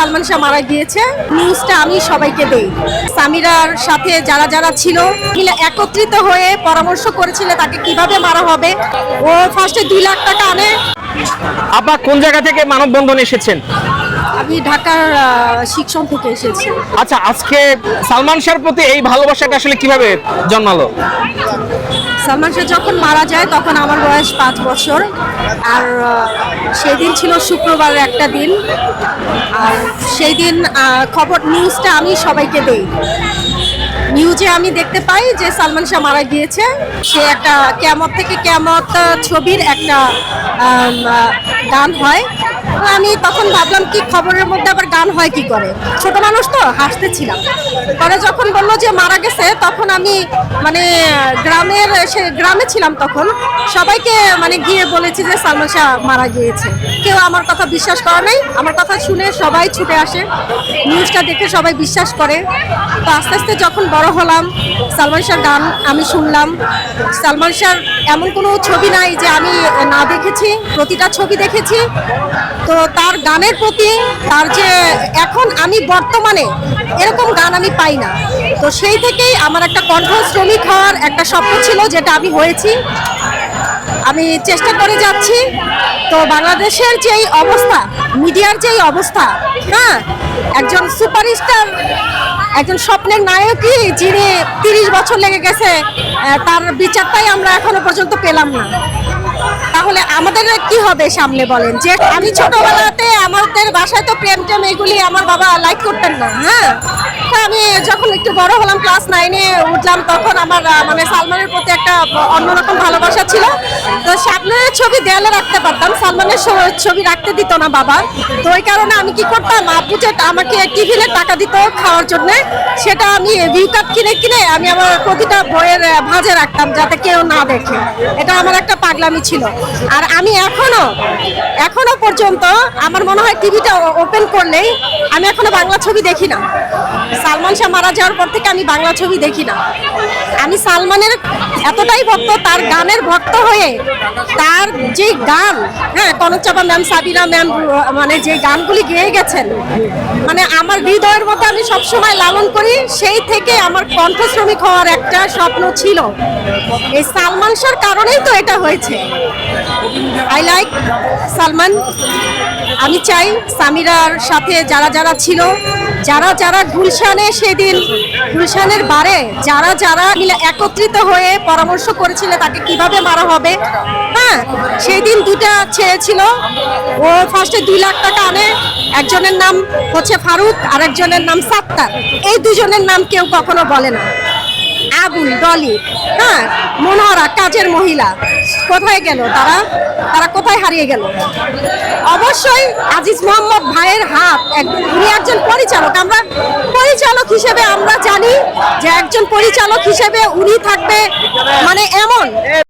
সালমান শাহ মারা গিয়েছে। নিউজটা আমি সবাইকে দেই। সামিরার সাথে যারা যারা ছিল একত্রিত হয়ে পরামর্শ করেছিল তাকে কীভাবে মারা হবে। ও ফার্স্টে দুই লাখ টাকা আনে। আপা কোন জায়গা থেকে মানববন্ধন এসেছেন? আমি ঢাকার শিক্ষণ থেকে এসেছি। আচ্ছা আজকে সালমান শাহর প্রতি এই ভালোবাসাটা আসলে কীভাবে জন্মালো? সালমান শাহ যখন মারা যায় তখন আমার বয়স পাঁচ বছর। আর সেদিন ছিল শুক্রবার একটা দিন। আর সেই দিন খবর নিউজটা আমি সবাইকে দেই। নিউজে আমি দেখতে পাই যে সালমান শাহ মারা গিয়েছে। সে একটা ক্যামত থেকে ক্যামত ছবির একটা গান হয়। আমি তখন ভাবলাম, কি খবরের মধ্যে আবার গান হয় কি করে? ছোট মানুষ তো, হাসতেছিলাম। পরে যখন বলল যে মারা গেছে, তখন আমি মানে গ্রামের সে, গ্রামে ছিলাম তখন, সবাইকে মানে গিয়ে বলেছি যে সালমান শাহ মারা গিয়েছে। কেউ আমার কথা বিশ্বাস করে নাই, আমার কথা শুনে সবাই ছুটে আসে। নিউজটা দেখে সবাই বিশ্বাস করে। তো আস্তে আস্তে যখন বড় হলাম, সালমান শাহ গান আমি শুনলাম। সালমান শাহর এমন কোনো ছবি নাই যে আমি না দেখেছি, প্রতিটা ছবি দেখেছি। তো তার গানের প্রতি তার যে এখন আমি বর্তমানে এরকম গান আমি পাই না। তো সেই থেকেই আমার একটা কণ্ঠ শ্রমিক হওয়ার একটা স্বপ্ন ছিল যেটা আমি হয়েছি। আমি চেষ্টা করে যাচ্ছি। তো বাংলাদেশের যেই অবস্থা, মিডিয়ার যেই অবস্থা হ্যাঁ একজন সুপারস্টার, একজন স্বপ্নের নায়কই যিনি তিরিশ বছর লেগে গেছে তার বিচারটাই আমরা এখনও পর্যন্ত পেলাম না। তাহলে আমাদের কি হবে সামনে বলেন? যে আমি ছোটবেলাতে আমাদের বাসায় তো প্রেম টেম এগুলি আমার বাবা লাইক করতেন না হ্যাঁ? আমি যখন একটু বড় হলাম ক্লাস নাইনে উঠলাম, তখন আমার মানে সালমানের প্রতি একটা অন্যরকম ভালোবাসা ছিল। তো সামনের ছবি দেয়ালে রাখতে পারতাম, সালমানের ছবি রাখতে দিত না বাবা। তো ওই কারণে আমি কি করতাম, আপু যে আমাকে টিফিনে টাকা দিত খাওয়ার জন্য, সেটা আমি ভিউ কাপ কিনে কিনে আমি আমার প্রতিটা বইয়ের ভাঁজে রাখতাম যাতে কেউ না দেখে। এটা আমার একটা পাগলামি ছিল। আর আমি এখনও এখনও পর্যন্ত আমার মনে হয় টিভিটা ওপেন করলেই আমি এখনও বাংলা ছবি দেখি না। সালমান শাহ মারা যাওয়ার পর থেকে আমি বাংলা ছবি দেখি না। আমি সালমানের এতটাই ভক্ত, তার গানের ভক্ত হয়ে তার যে গান হ্যাঁ কনক চাপা ম্যাম সাবিনা ম্যাম মানে যে গানগুলি গেয়ে গেছেন মানে আমার হৃদয়ের মধ্যে আমি সবসময় লালন করি, সেই থেকে আমার কণ্ঠ শ্রমিক হওয়ার একটা স্বপ্ন ছিল। এই সালমান শাহর কারণেই তো এটা হয়েছে। আই লাইক সালমান আমি চাই সামিরার সাথে যারা যারা ছিল, যারা যারা গুলশানে সেদিন, গুলশানের বারে যারা যারা মিলে একত্রিত হয়ে পরামর্শ করেছিল তাকে কীভাবে মারা হবে হ্যাঁ সেই দিন দুটা ছেলে ছিল ও ফার্স্টে দুই লাখ টাকা আনে, একজনের নাম হচ্ছে ফারুক আর একজনের নাম সাত্তার। এই দুজনের নাম কেউ কখনো বলে না। আবুল ডলি। হ্যাঁ মনোহরা, কাজের মহিলা। কোথায় গেল তারা? তারা কোথায় হারিয়ে গেল? অবশ্যই আজিজ মোহাম্মদ ভাইয়ের হাত উনি একজন পরিচালক। আমরা পরিচালক হিসেবে আমরা জানি যে একজন পরিচালক হিসেবে উনি থাকবে মানে এমন